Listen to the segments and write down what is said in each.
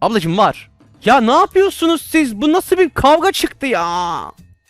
Ablacım var. Ya ne yapıyorsunuz siz? Bu nasıl bir kavga çıktı ya?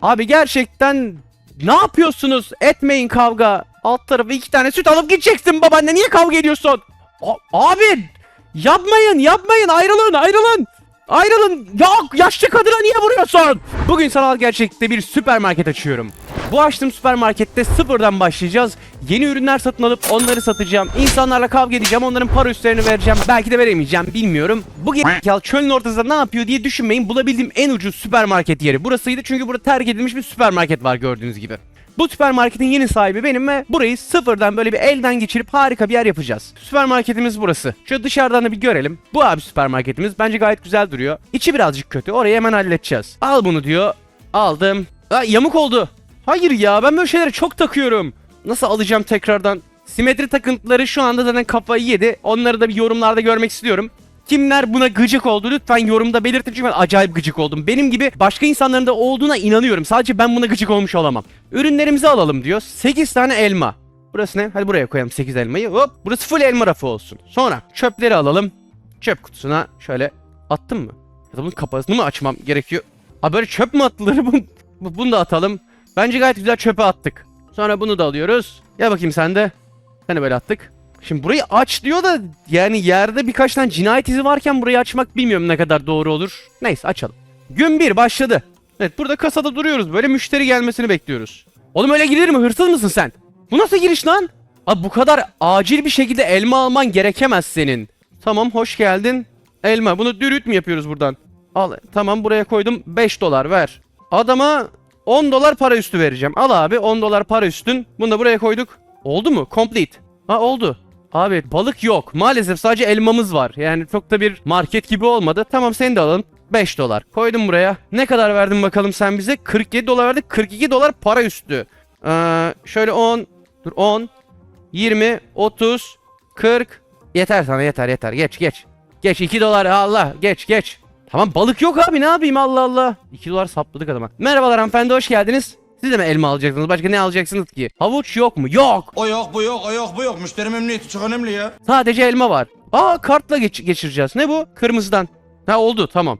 Abi gerçekten ne yapıyorsunuz? Etmeyin kavga. Alt tarafı iki tane süt alıp gideceksin babaanne. Niye kavga ediyorsun? A- abi yapmayın yapmayın ayrılın ayrılın. Ayrılın. Yok yaşlı kadına niye vuruyorsun? Bugün sanal gerçekte bir süpermarket açıyorum. Bu açtığım süpermarkette sıfırdan başlayacağız. Yeni ürünler satın alıp onları satacağım. İnsanlarla kavga edeceğim. Onların para üstlerini vereceğim. Belki de veremeyeceğim. Bilmiyorum. Bu gerizekalı çölün ortasında ne yapıyor diye düşünmeyin. Bulabildiğim en ucuz süpermarket yeri. Burasıydı çünkü burada terk edilmiş bir süpermarket var gördüğünüz gibi. Bu süpermarketin yeni sahibi benim ve burayı sıfırdan böyle bir elden geçirip harika bir yer yapacağız. Süpermarketimiz burası. Şöyle dışarıdan da bir görelim. Bu abi süpermarketimiz. Bence gayet güzel duruyor. İçi birazcık kötü. Orayı hemen halledeceğiz. Al bunu diyor. Aldım. Aa, yamuk oldu. Hayır ya ben böyle şeylere çok takıyorum. Nasıl alacağım tekrardan? Simetri takıntıları şu anda zaten kafayı yedi. Onları da bir yorumlarda görmek istiyorum. Kimler buna gıcık oldu lütfen yorumda belirtin çünkü ben acayip gıcık oldum. Benim gibi başka insanların da olduğuna inanıyorum. Sadece ben buna gıcık olmuş olamam. Ürünlerimizi alalım diyor. 8 tane elma. Burası ne? Hadi buraya koyalım 8 elmayı. Hop burası full elma rafı olsun. Sonra çöpleri alalım. Çöp kutusuna şöyle attım mı? Ya da bunun kapağını mı açmam gerekiyor? Ha böyle çöp mü atılır? Bu- bu- Bunu da atalım. Bence gayet güzel çöpe attık. Sonra bunu da alıyoruz. Gel bakayım sen de. Sen de böyle attık. Şimdi burayı aç diyor da yani yerde birkaç tane cinayet izi varken burayı açmak bilmiyorum ne kadar doğru olur. Neyse açalım. Gün bir başladı. Evet burada kasada duruyoruz böyle müşteri gelmesini bekliyoruz. Oğlum öyle girir mi hırsız mısın sen? Bu nasıl giriş lan? Abi bu kadar acil bir şekilde elma alman gerekemez senin. Tamam hoş geldin. Elma bunu dürüt mü yapıyoruz buradan? Al tamam buraya koydum 5 dolar ver. Adama 10 dolar para üstü vereceğim. Al abi 10 dolar para üstün. Bunu da buraya koyduk. Oldu mu? Complete. Ha oldu. Abi balık yok. Maalesef sadece elmamız var. Yani çok da bir market gibi olmadı. Tamam seni de alalım. 5 dolar. Koydum buraya. Ne kadar verdin bakalım sen bize? 47 dolar verdik. 42 dolar para üstü. Ee, şöyle 10. Dur 10. 20. 30. 40. Yeter sana yeter yeter. Geç geç. Geç 2 dolar Allah. Geç geç. Tamam balık yok abi ne yapayım Allah Allah. 2 dolar sapladık adama. Merhabalar hanımefendi hoş geldiniz. Siz de mi elma alacaksınız? Başka ne alacaksınız ki? Havuç yok mu? Yok. O yok bu yok o yok bu yok. Müşteri memnuniyeti çok önemli ya. Sadece elma var. Aa kartla geç geçireceğiz. Ne bu? Kırmızıdan. Ha oldu tamam.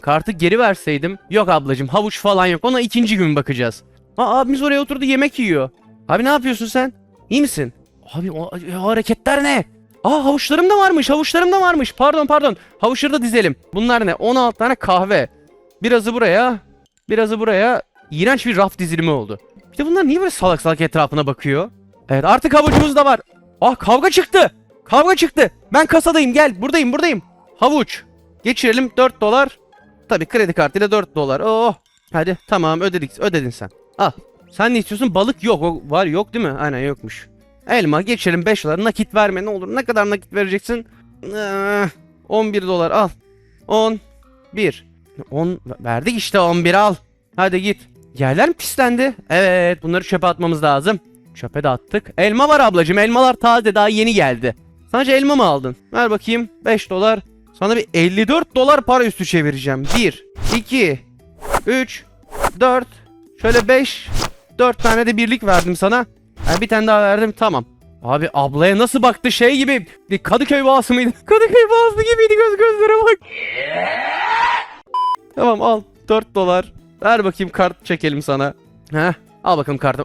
Kartı geri verseydim. Yok ablacım havuç falan yok. Ona ikinci gün bakacağız. Aa abimiz oraya oturdu yemek yiyor. Abi ne yapıyorsun sen? İyi misin? Abi o, o hareketler ne? Aa havuçlarım da varmış. Havuçlarım da varmış. Pardon pardon. Havuçları da dizelim. Bunlar ne? 16 tane kahve. Birazı buraya. Birazı buraya. İğrenç bir raf dizilimi oldu. İşte bunlar niye böyle salak salak etrafına bakıyor? Evet artık havucumuz da var. Ah kavga çıktı. Kavga çıktı. Ben kasadayım gel. Buradayım buradayım. Havuç. Geçirelim 4 dolar. Tabii kredi kartıyla 4 dolar. Oh. Hadi tamam ödedik. Ödedin sen. Al. Sen ne istiyorsun? Balık yok. O var yok değil mi? Aynen yokmuş. Elma geçelim 5 dolar. Nakit verme ne olur. Ne kadar nakit vereceksin? Eh, 11 dolar al. 10. 1. 10 verdik işte 11 al. Hadi git. Yerler mi pislendi? Evet bunları çöpe atmamız lazım. Çöpe de attık. Elma var ablacığım. Elmalar taze daha yeni geldi. Sadece elma mı aldın? Ver bakayım. 5 dolar. Sana bir 54 dolar para üstü çevireceğim. 1, 2, 3, 4. Şöyle 5. 4 tane de birlik verdim sana. Ha, bir tane daha verdim. Tamam. Abi ablaya nasıl baktı şey gibi. Kadıköy bağısı mıydı? Kadıköy bağısı gibiydi göz gözlere bak. Tamam al 4 dolar. Ver bakayım kart çekelim sana. Heh al bakalım kartı.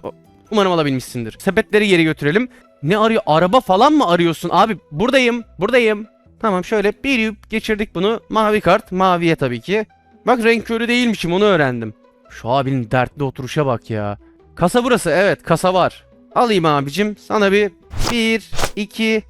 Umarım alabilmişsindir. Sepetleri geri götürelim. Ne arıyor? Araba falan mı arıyorsun? Abi buradayım. Buradayım. Tamam şöyle bir yüp geçirdik bunu. Mavi kart. Maviye tabii ki. Bak renk körü değilmişim onu öğrendim. Şu abinin dertli oturuşa bak ya. Kasa burası evet kasa var. Alayım abicim sana bir bir iki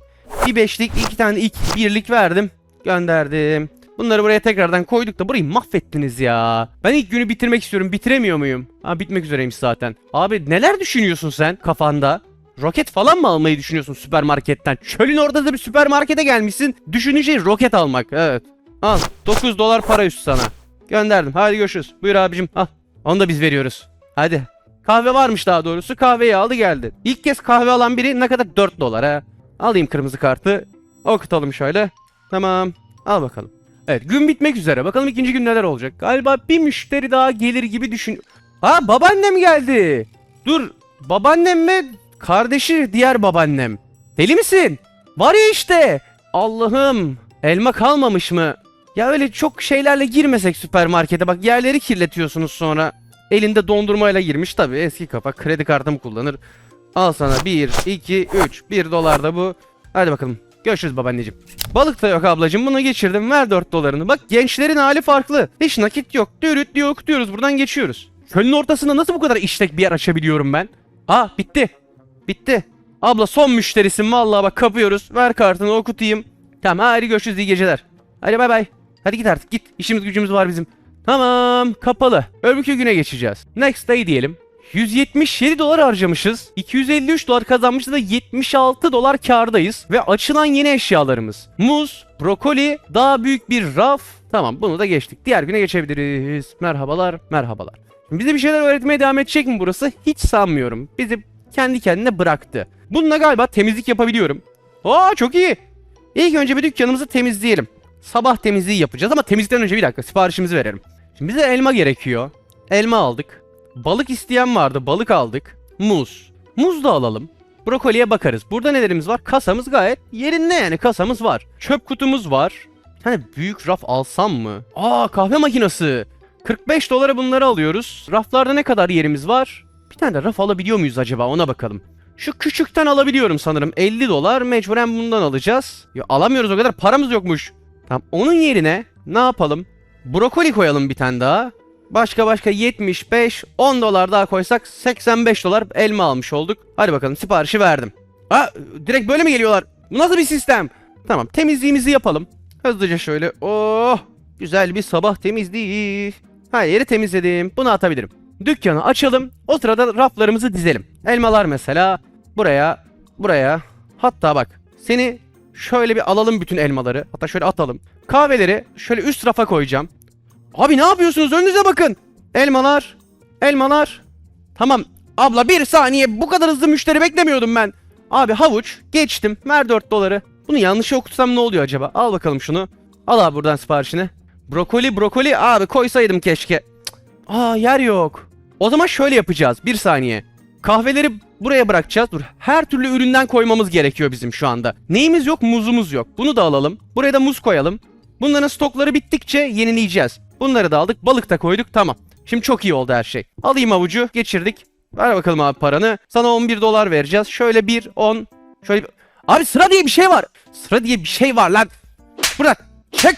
bir beşlik iki tane ilk birlik verdim. Gönderdim. Bunları buraya tekrardan koyduk da burayı mahvettiniz ya. Ben ilk günü bitirmek istiyorum. Bitiremiyor muyum? Ha bitmek üzereymiş zaten. Abi neler düşünüyorsun sen kafanda? Roket falan mı almayı düşünüyorsun süpermarketten? Çölün ortasında bir süpermarkete gelmişsin. Düşündüğün şey roket almak. Evet. Al 9 dolar para üstü sana. Gönderdim. Hadi görüşürüz. Buyur abicim. Al. Onu da biz veriyoruz. Hadi. Kahve varmış daha doğrusu. Kahveyi aldı geldi. İlk kez kahve alan biri ne kadar? 4 dolar ha. Alayım kırmızı kartı. Okutalım şöyle. Tamam. Al bakalım. Evet gün bitmek üzere. Bakalım ikinci gün neler olacak. Galiba bir müşteri daha gelir gibi düşün... Ha babaannem geldi. Dur babaannem mi? Kardeşi diğer babaannem. Deli misin? Var ya işte. Allah'ım. Elma kalmamış mı? Ya öyle çok şeylerle girmesek süpermarkete bak yerleri kirletiyorsunuz sonra. Elinde dondurmayla girmiş tabii eski kapak kredi kartımı kullanır. Al sana 1, 2, 3. 1 dolar da bu. Hadi bakalım. Görüşürüz babaanneciğim. Balık da yok ablacığım. Bunu geçirdim. Ver 4 dolarını. Bak gençlerin hali farklı. Hiç nakit yok. Dürüt diyor okutuyoruz. Buradan geçiyoruz. Çölün ortasında nasıl bu kadar işlek bir yer açabiliyorum ben? Aa bitti. Bitti. Abla son müşterisin vallahi bak kapıyoruz. Ver kartını okutayım. Tamam hadi görüşürüz iyi geceler. Hadi bay bay. Hadi git artık git. İşimiz gücümüz var bizim. Tamam kapalı. Öbürkü güne geçeceğiz. Next day diyelim. 177 dolar harcamışız. 253 dolar kazanmışız da 76 dolar kardayız. Ve açılan yeni eşyalarımız. Muz, brokoli, daha büyük bir raf. Tamam bunu da geçtik. Diğer güne geçebiliriz. Merhabalar, merhabalar. Bize bir şeyler öğretmeye devam edecek mi burası? Hiç sanmıyorum. Bizi kendi kendine bıraktı. Bununla galiba temizlik yapabiliyorum. Aa çok iyi. İlk önce bir dükkanımızı temizleyelim. Sabah temizliği yapacağız ama temizlikten önce bir dakika siparişimizi verelim. Şimdi bize elma gerekiyor. Elma aldık. Balık isteyen vardı. Balık aldık. Muz. Muz da alalım. Brokoliye bakarız. Burada nelerimiz var? Kasamız gayet yerinde yani kasamız var. Çöp kutumuz var. Hani büyük raf alsam mı? Aa kahve makinesi. 45 dolara bunları alıyoruz. Raflarda ne kadar yerimiz var? Bir tane de raf alabiliyor muyuz acaba ona bakalım. Şu küçükten alabiliyorum sanırım. 50 dolar mecburen bundan alacağız. Ya alamıyoruz o kadar paramız yokmuş. Tamam onun yerine ne yapalım? Brokoli koyalım bir tane daha. Başka başka 75, 10 dolar daha koysak 85 dolar elma almış olduk. Hadi bakalım siparişi verdim. Aa direkt böyle mi geliyorlar? Bu nasıl bir sistem? Tamam temizliğimizi yapalım. Hızlıca şöyle. Oh güzel bir sabah temizliği. Her yeri temizledim. Bunu atabilirim. Dükkanı açalım. O sırada raflarımızı dizelim. Elmalar mesela buraya, buraya. Hatta bak seni şöyle bir alalım bütün elmaları. Hatta şöyle atalım. Kahveleri şöyle üst rafa koyacağım. Abi ne yapıyorsunuz? Önünüze bakın. Elmalar. Elmalar. Tamam. Abla bir saniye. Bu kadar hızlı müşteri beklemiyordum ben. Abi havuç. Geçtim. Ver 4 doları. Bunu yanlış okutsam ne oluyor acaba? Al bakalım şunu. Al abi buradan siparişini. Brokoli brokoli. Abi koysaydım keşke. Cık. Aa yer yok. O zaman şöyle yapacağız. Bir saniye. Kahveleri buraya bırakacağız. Dur. Her türlü üründen koymamız gerekiyor bizim şu anda. Neyimiz yok? Muzumuz yok. Bunu da alalım. Buraya da muz koyalım. Bunların stokları bittikçe yenileyeceğiz. Bunları da aldık. Balık da koyduk. Tamam. Şimdi çok iyi oldu her şey. Alayım avucu. Geçirdik. Ver bakalım abi paranı. Sana 11 dolar vereceğiz. Şöyle 1, 10. Şöyle bir... Abi sıra diye bir şey var. Sıra diye bir şey var lan. Buradan. Çek.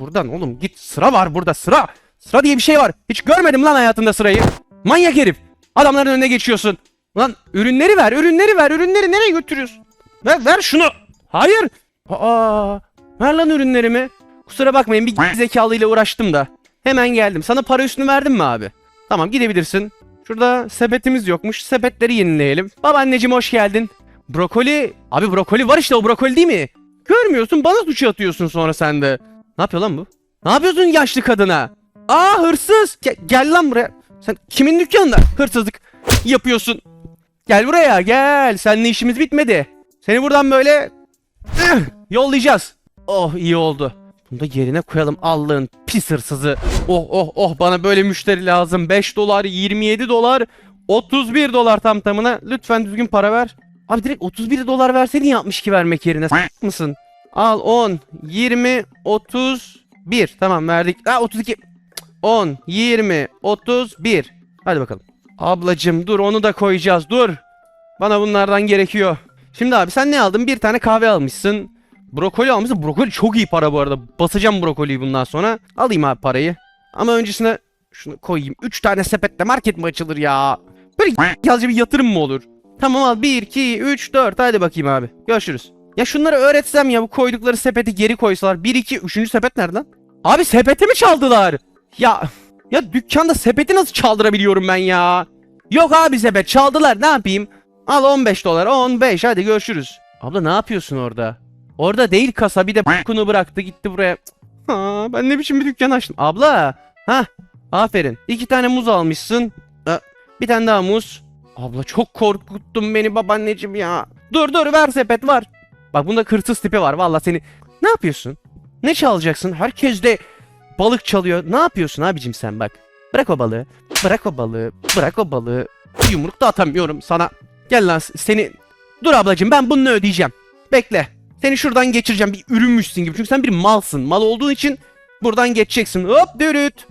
Buradan oğlum git. Sıra var burada sıra. Sıra diye bir şey var. Hiç görmedim lan hayatımda sırayı. Manyak herif. Adamların önüne geçiyorsun. Lan ürünleri ver, ürünleri ver, ürünleri nereye götürüyorsun? Ver, ver şunu. Hayır. Aa, ver lan ürünlerimi. Kusura bakmayın bir zekalıyla uğraştım da. Hemen geldim. Sana para üstünü verdim mi abi? Tamam gidebilirsin. Şurada sepetimiz yokmuş. Sepetleri yenileyelim. Babaanneciğim hoş geldin. Brokoli. Abi brokoli var işte o brokoli değil mi? Görmüyorsun bana suçu atıyorsun sonra sen de. Ne yapıyor lan bu? Ne yapıyorsun yaşlı kadına? Aa hırsız. Ge- gel lan buraya. Sen kimin dükkanında hırsızlık yapıyorsun? Gel buraya gel. Seninle işimiz bitmedi. Seni buradan böyle ıh, yollayacağız. Oh iyi oldu. Bunu da yerine koyalım Allah'ın pis hırsızı. Oh oh oh bana böyle müşteri lazım. 5 dolar, 27 dolar, 31 dolar tam tamına. Lütfen düzgün para ver. Abi direkt 31 dolar verseydin yapmış ki vermek yerine. S- mısın? Al 10, 20, 31. Tamam verdik. Ha 32. 10, 20, 31. Hadi bakalım. Ablacım dur onu da koyacağız dur. Bana bunlardan gerekiyor. Şimdi abi sen ne aldın? Bir tane kahve almışsın. Brokoli almışsın. Brokoli çok iyi para bu arada. Basacağım brokoliyi bundan sonra. Alayım abi parayı. Ama öncesine şunu koyayım. 3 tane sepetle market mi açılır ya? Böyle yazıcı bir yatırım mı olur? Tamam al 1, 2, 3, 4. Hadi bakayım abi. Görüşürüz. Ya şunları öğretsem ya bu koydukları sepeti geri koysalar. 1, 2, 3. sepet nerede lan? Abi sepeti mi çaldılar? Ya ya dükkanda sepeti nasıl çaldırabiliyorum ben ya? Yok abi sepet çaldılar ne yapayım? Al 15 dolar 15 hadi görüşürüz. Abla ne yapıyorsun orada? Orada değil kasa bir de kunu bıraktı gitti buraya. Ha, ben ne biçim bir dükkan açtım. Abla. Ha aferin. İki tane muz almışsın. Bir tane daha muz. Abla çok korkuttun beni babaanneciğim ya. Dur dur ver sepet var. Bak bunda hırsız tipi var valla seni. Ne yapıyorsun? Ne çalacaksın? Herkes de balık çalıyor. Ne yapıyorsun abicim sen bak. Bırak o balığı. Bırak o balığı. Bırak o balığı. Bir yumruk da atamıyorum sana. Gel lan seni. Dur ablacığım ben bunu ödeyeceğim. Bekle. Seni şuradan geçireceğim bir ürünmüşsün gibi. Çünkü sen bir malsın. Mal olduğun için Buradan geçeceksin. Hop dürüt.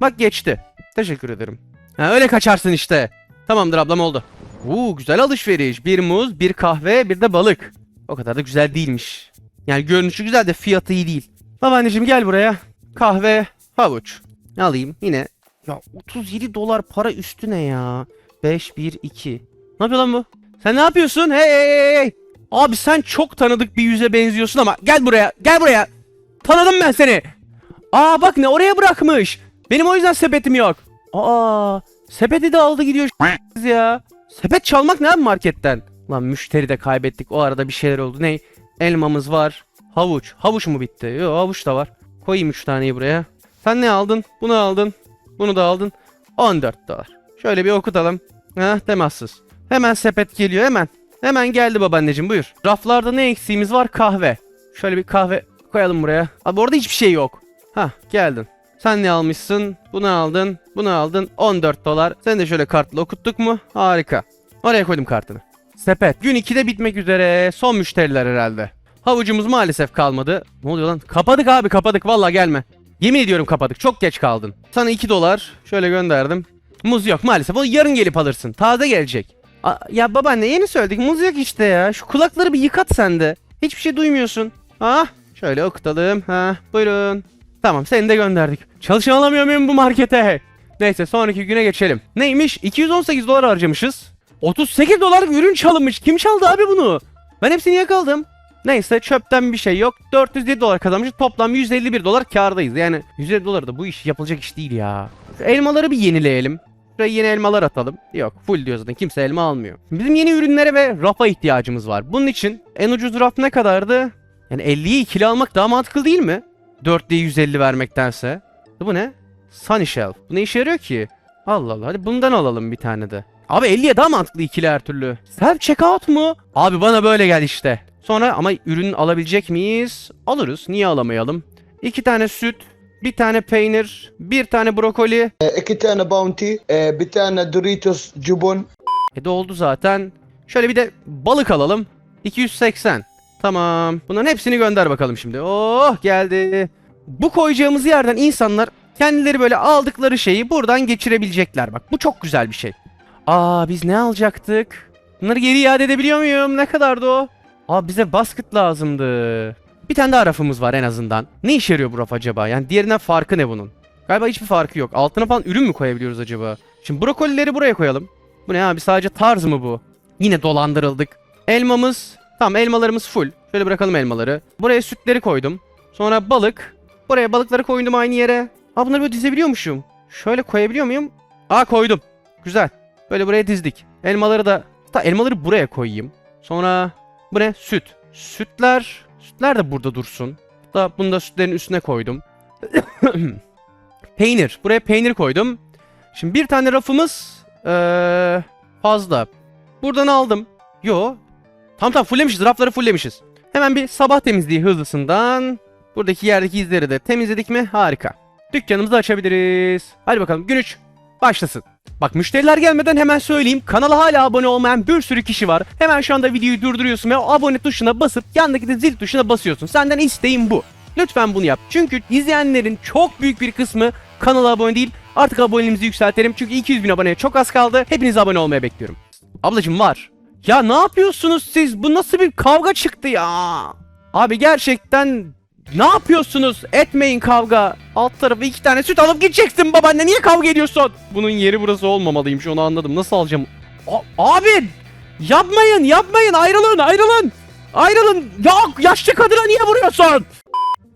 Bak geçti. Teşekkür ederim. Ha, öyle kaçarsın işte. Tamamdır ablam oldu. Uuu güzel alışveriş. Bir muz, bir kahve, bir de balık. O kadar da güzel değilmiş. Yani görünüşü güzel de fiyatı iyi değil. Babaanneciğim gel buraya. Kahve, havuç. Alayım yine. Ya 37 dolar para üstüne ya. 5, 1, 2. Ne yapıyor lan bu? Sen ne yapıyorsun? Hey hey hey hey. Abi sen çok tanıdık bir yüze benziyorsun ama gel buraya. Gel buraya. Tanıdım ben seni. Aa bak ne oraya bırakmış. Benim o yüzden sepetim yok. Aa sepeti de aldı gidiyor ya. Sepet çalmak ne abi marketten? Lan müşteri de kaybettik. O arada bir şeyler oldu. Ne? Elmamız var. Havuç. Havuç mu bitti? Yok havuç da var. Koyayım 3 taneyi buraya. Sen ne aldın? Bunu aldın. Bunu da aldın. 14 dolar. Şöyle bir okutalım. Ha temassız. Hemen sepet geliyor hemen. Hemen geldi babaanneciğim buyur. Raflarda ne eksiğimiz var? Kahve. Şöyle bir kahve koyalım buraya. Abi orada hiçbir şey yok. Ha geldin. Sen ne almışsın? Bunu aldın. Bunu aldın. 14 dolar. Sen de şöyle kartla okuttuk mu? Harika. Oraya koydum kartını. Sepet. Gün 2'de bitmek üzere. Son müşteriler herhalde. Havucumuz maalesef kalmadı. Ne oluyor lan? Kapadık abi kapadık. Valla gelme. Yemin ediyorum kapadık. Çok geç kaldın. Sana 2 dolar. Şöyle gönderdim. Muz yok maalesef. O yarın gelip alırsın. Taze gelecek. A- ya babaanne yeni söyledik. Muz yok işte ya. Şu kulakları bir yıkat sen de. Hiçbir şey duymuyorsun. Ah. Şöyle okutalım. Ha. Buyurun. Tamam seni de gönderdik. Çalışan alamıyor muyum bu markete? Neyse sonraki güne geçelim. Neymiş? 218 dolar harcamışız. 38 dolarlık ürün çalınmış. Kim çaldı abi bunu? Ben hepsini yakaladım. Neyse çöpten bir şey yok. 407 dolar kazanmışız. Toplam 151 dolar kârdayız. Yani 150 dolar da bu iş yapılacak iş değil ya. Elmaları bir yenileyelim. Şuraya yeni elmalar atalım. Yok full diyor zaten kimse elma almıyor. Bizim yeni ürünlere ve rafa ihtiyacımız var. Bunun için en ucuz raf ne kadardı? Yani 50'yi ikili almak daha mantıklı değil mi? 4'lüye 150 vermektense. Bu ne? Sunny Shelf. Bu ne işe yarıyor ki? Allah Allah hadi bundan alalım bir tane de. Abi 50'ye daha mantıklı ikili her türlü. Self checkout mu? Abi bana böyle gel işte. Sonra ama ürün alabilecek miyiz? Alırız. Niye alamayalım? İki tane süt, bir tane peynir, bir tane brokoli. iki tane bounty, e, bir tane Doritos Jubon, E doldu zaten. Şöyle bir de balık alalım. 280. Tamam. Bunların hepsini gönder bakalım şimdi. Oh geldi. Bu koyacağımız yerden insanlar kendileri böyle aldıkları şeyi buradan geçirebilecekler. Bak bu çok güzel bir şey. Aa biz ne alacaktık? Bunları geri iade edebiliyor muyum? Ne kadardı o? Aa bize basket lazımdı. Bir tane daha rafımız var en azından. Ne işe yarıyor bu raf acaba? Yani diğerinden farkı ne bunun? Galiba hiçbir farkı yok. Altına falan ürün mü koyabiliyoruz acaba? Şimdi brokolileri buraya koyalım. Bu ne abi sadece tarz mı bu? Yine dolandırıldık. Elmamız. Tamam elmalarımız full. Şöyle bırakalım elmaları. Buraya sütleri koydum. Sonra balık. Buraya balıkları koydum aynı yere. Aa bunları böyle dizebiliyormuşum. Şöyle koyabiliyor muyum? Aa koydum. Güzel. Böyle buraya dizdik. Elmaları da... Ta elmaları buraya koyayım. Sonra bu ne? Süt. Sütler... Sütler de burada dursun. Da bunu da sütlerin üstüne koydum. peynir. Buraya peynir koydum. Şimdi bir tane rafımız ee, fazla. Buradan aldım. Yo. Tamam tamam fulllemişiz. Rafları fulllemişiz. Hemen bir sabah temizliği hızlısından. Buradaki yerdeki izleri de temizledik mi? Harika. Dükkanımızı açabiliriz. Hadi bakalım gün 3 başlasın. Bak müşteriler gelmeden hemen söyleyeyim. Kanala hala abone olmayan bir sürü kişi var. Hemen şu anda videoyu durduruyorsun ve o abone tuşuna basıp yandaki de zil tuşuna basıyorsun. Senden isteğim bu. Lütfen bunu yap. Çünkü izleyenlerin çok büyük bir kısmı kanala abone değil. Artık aboneliğimizi yükseltelim. Çünkü 200 bin aboneye çok az kaldı. Hepiniz abone olmaya bekliyorum. Ablacım var. Ya ne yapıyorsunuz siz? Bu nasıl bir kavga çıktı ya? Abi gerçekten ne yapıyorsunuz? Etmeyin kavga. Alt tarafı iki tane süt alıp gideceksin babaanne. Niye kavga ediyorsun? Bunun yeri burası olmamalıymış onu anladım. Nasıl alacağım? A- abi yapmayın yapmayın ayrılın ayrılın. Ayrılın. Yok yaşlı kadına niye vuruyorsun?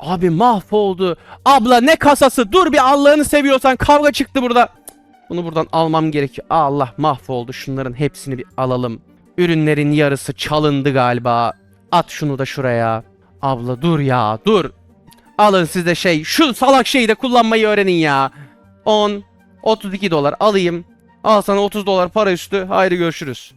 Abi mahvoldu. Abla ne kasası? Dur bir Allah'ını seviyorsan kavga çıktı burada. Bunu buradan almam gerekiyor. Allah mahvoldu. Şunların hepsini bir alalım. Ürünlerin yarısı çalındı galiba. At şunu da şuraya. Abla dur ya dur. Alın siz de şey şu salak şeyi de kullanmayı öğrenin ya. 10 32 dolar alayım. Al sana 30 dolar para üstü. Haydi görüşürüz.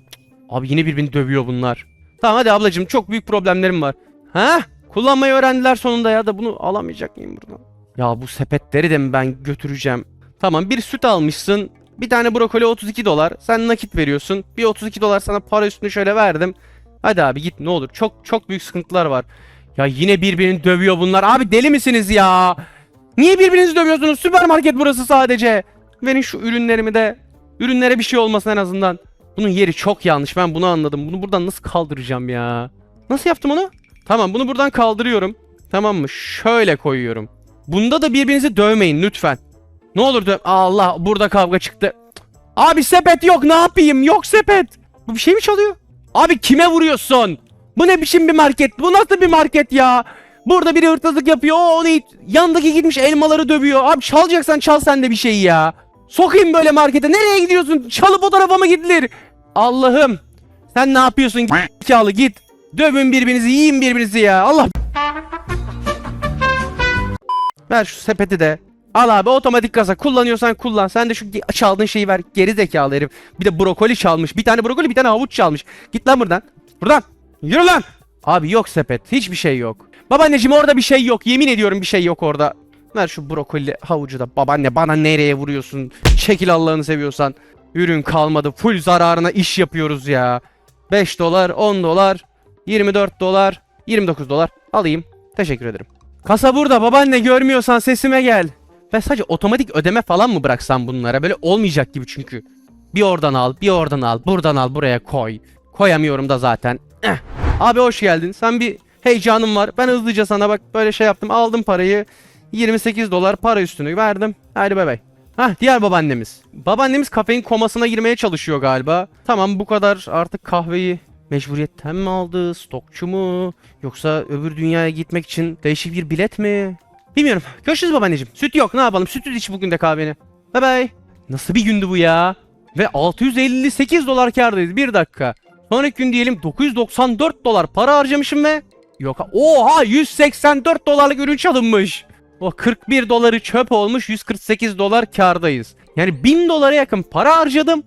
Abi yine birbirini dövüyor bunlar. Tamam hadi ablacığım çok büyük problemlerim var. Ha? Kullanmayı öğrendiler sonunda ya da bunu alamayacak mıyım buradan? Ya bu sepetleri de mi ben götüreceğim? Tamam bir süt almışsın. Bir tane brokoli 32 dolar. Sen nakit veriyorsun. Bir 32 dolar sana para üstünü şöyle verdim. Hadi abi git ne olur. Çok çok büyük sıkıntılar var. Ya yine birbirini dövüyor bunlar. Abi deli misiniz ya? Niye birbirinizi dövüyorsunuz? Süpermarket burası sadece. Verin şu ürünlerimi de. Ürünlere bir şey olmasın en azından. Bunun yeri çok yanlış. Ben bunu anladım. Bunu buradan nasıl kaldıracağım ya? Nasıl yaptım onu? Tamam bunu buradan kaldırıyorum. Tamam mı? Şöyle koyuyorum. Bunda da birbirinizi dövmeyin lütfen. Ne olur döv... Allah burada kavga çıktı. Abi sepet yok ne yapayım? Yok sepet. Bu bir şey mi çalıyor? Abi kime vuruyorsun? Bu ne biçim bir market? Bu nasıl bir market ya? Burada biri hırsızlık yapıyor. O onu it- yandaki gitmiş elmaları dövüyor. Abi çalacaksan çal sen de bir şey ya. Sokayım böyle markete. Nereye gidiyorsun? Çalıp o tarafa mı gidilir? Allah'ım. Sen ne yapıyorsun? Zekalı git. Dövün birbirinizi, yiyin birbirinizi ya. Allah. Ver şu sepeti de. Al abi otomatik kasa kullanıyorsan kullan. Sen de şu çaldığın şeyi ver. Geri zekalı herif. Bir de brokoli çalmış. Bir tane brokoli bir tane havuç çalmış. Git lan buradan. Buradan. Yürü lan. Abi yok sepet. Hiçbir şey yok. Babaanneciğim orada bir şey yok. Yemin ediyorum bir şey yok orada. Ver şu brokoli havucu da. Babaanne bana nereye vuruyorsun? Çekil Allah'ını seviyorsan. Ürün kalmadı. Full zararına iş yapıyoruz ya. 5 dolar, 10 dolar, 24 dolar, 29 dolar. Alayım. Teşekkür ederim. Kasa burada babaanne görmüyorsan sesime gel. Ben sadece otomatik ödeme falan mı bıraksam bunlara? Böyle olmayacak gibi çünkü. Bir oradan al, bir oradan al, buradan al, buraya koy. Koyamıyorum da zaten. Abi hoş geldin. Sen bir heyecanın var. Ben hızlıca sana bak böyle şey yaptım. Aldım parayı. 28 dolar para üstünü verdim. Hadi bay bay. Hah diğer babaannemiz. Babaannemiz kafein komasına girmeye çalışıyor galiba. Tamam bu kadar artık kahveyi mecburiyetten mi aldı? Stokçu mu? Yoksa öbür dünyaya gitmek için değişik bir bilet mi? Bilmiyorum. Görüşürüz babaanneciğim. Süt yok ne yapalım? Sütü iç bugün de kahveni. Bay bay. Nasıl bir gündü bu ya? Ve 658 dolar kârdayız. Bir dakika. Sonraki gün diyelim 994 dolar para harcamışım ve Yok ha- oha 184 dolarlık ürün çalınmış. O 41 doları çöp olmuş 148 dolar kârdayız. Yani 1000 dolara yakın para harcadım.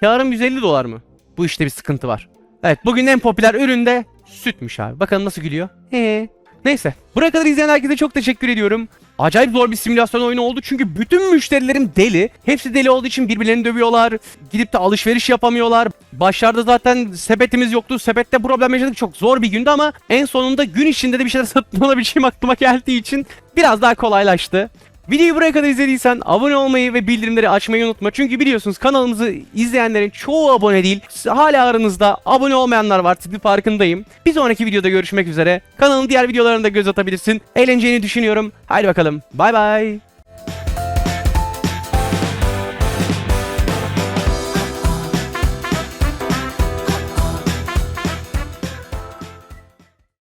Kârım 150 dolar mı? Bu işte bir sıkıntı var. Evet bugün en popüler ürün de sütmüş abi. Bakalım nasıl gülüyor. He. Neyse. Buraya kadar izleyen herkese çok teşekkür ediyorum. Acayip zor bir simülasyon oyunu oldu çünkü bütün müşterilerim deli. Hepsi deli olduğu için birbirlerini dövüyorlar. Gidip de alışveriş yapamıyorlar. Başlarda zaten sepetimiz yoktu. Sepette problem yaşadık. Çok zor bir gündü ama en sonunda gün içinde de bir şeyler satın alabileceğim aklıma geldiği için biraz daha kolaylaştı. Videoyu buraya kadar izlediysen abone olmayı ve bildirimleri açmayı unutma. Çünkü biliyorsunuz kanalımızı izleyenlerin çoğu abone değil. Hala aranızda abone olmayanlar var. Tipi farkındayım. Bir sonraki videoda görüşmek üzere. Kanalın diğer videolarına da göz atabilirsin. Eğleneceğini düşünüyorum. Haydi bakalım. Bay bay.